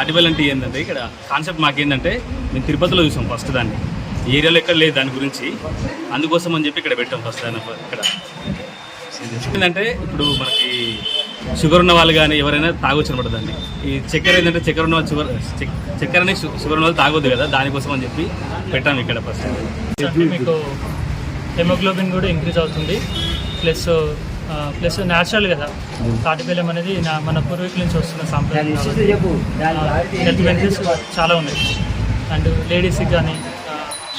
తాటిబెల్ అంటే ఏంటంటే ఇక్కడ కాన్సెప్ట్ మాకేంటంటే మేము తిరుపతిలో చూసాం ఫస్ట్ దాన్ని. ఏరియాలో ఎక్కడ లేదు దాని గురించి. అందుకోసం అని చెప్పి ఇక్కడ పెట్టాం ఫస్ట్ దాని ఇక్కడ. ఏంటంటే ఇప్పుడు మనకి షుగర్ ఉన్న వాళ్ళు కానీ ఎవరైనా తాగొచ్చు అనమాట దాన్ని. ఈ చక్కెర ఏంటంటే చక్కెర ఉన్న షుగర్ చక్కెర చక్కెరని షుగర్ ఉన్న వాళ్ళు తాగొద్దు కదా దానికోసం అని చెప్పి పెట్టాము ఇక్కడ ఫస్ట్ మీకు హెమోగ్లోబిన్ కూడా ఇంక్రీజ్ అవుతుంది. ప్లస్ ప్లస్ న్యాచురల్ కదా. తాటి బెల్లం అనేది నా మన పూర్వీకుల నుంచి వస్తున్న సాంప్రదాయం హెల్త్ బెనిఫిట్స్ చాలా ఉన్నాయి. అండ్ లేడీస్కి కానీ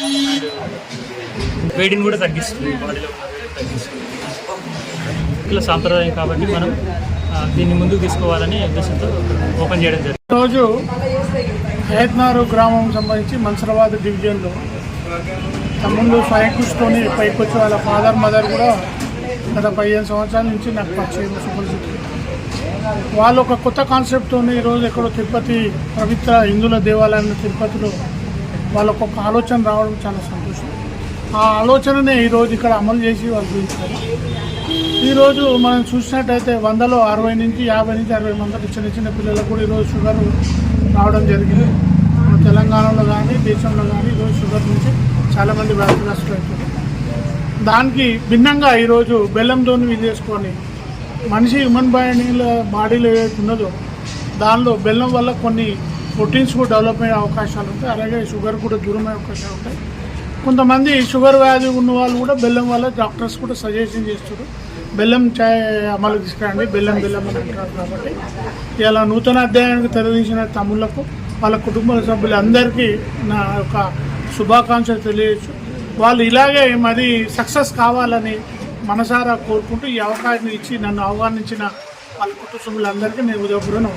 అండ్ వేడిని కూడా తగ్గిస్తుంది. బాడీలో తగ్గిస్తుంది. ఇలా సాంప్రదాయం కాబట్టి మనం దీన్ని ముందుకు తీసుకోవాలని ఉద్దేశంతో ఓపెన్ చేయడం జరిగింది. రోజు హేత్నారు గ్రామం సంబంధించి మన్సరాబాద్ డివిజన్లో తమ్ముళ్ళు స్వయం కృషితోని పైకి వచ్చి వాళ్ళ ఫాదర్ మదర్ కూడా గత పదిహేను సంవత్సరాల నుంచి నాకు పరిచయం సుపరిచితులు వాళ్ళు ఒక కొత్త కాన్సెప్ట్తో ఈరోజు ఎక్కడో తిరుపతి పవిత్ర హిందుల దేవాలయం తిరుపతిలో వాళ్ళకు ఒక ఆలోచన రావడం చాలా సంతోషం. ఆ ఆలోచననే ఈరోజు ఇక్కడ అమలు చేసి వాళ్ళు చూపించారు ఈరోజు మనం చూసినట్టయితే వందలో అరవై నుంచి యాభై నుంచి అరవై మందికి చిన్న చిన్న పిల్లలకు కూడా ఈరోజు షుగర్ రావడం జరిగింది. తెలంగాణలో కానీ దేశంలో కానీ ఈరోజు షుగర్ నుంచి చాలామంది వ్యాధిగ్రస్తులు అవుతుంది దానికి భిన్నంగా ఈరోజు బెల్లంతో ఇది చేసుకొని మనిషి హ్యూమన్ బాడీల బాడీలో ఏదైతే ఉన్నదో దానిలో బెల్లం వల్ల కొన్ని ప్రోటీన్స్ కూడా డెవలప్ అయ్యే అవకాశాలు ఉంటాయి. అలాగే షుగర్ కూడా దూరం అయ్యే అవకాశాలు ఉంటాయి. కొంతమంది షుగర్ వ్యాధి ఉన్న వాళ్ళు కూడా బెల్లం వల్ల డాక్టర్స్ కూడా సజెషన్ చేస్తారు బెల్లం చాయ్ అమలు తీసుకురండి బెల్లం బెల్లం అని అంటారు కాబట్టి. ఇలా నూతన అధ్యాయానికి తెరదించిన తమ్ముళ్ళకు వాళ్ళ కుటుంబ సభ్యులందరికీ నా యొక్క శుభాకాంక్షలు తెలియచ్చు వాళ్ళు ఇలాగే మరి సక్సెస్ కావాలని మనసారా కోరుకుంటూ ఈ అవకాశం ఇచ్చి నన్ను ఆహ్వానించిన వాళ్ళ కుటుంబ నేను ఉదయపూర్వక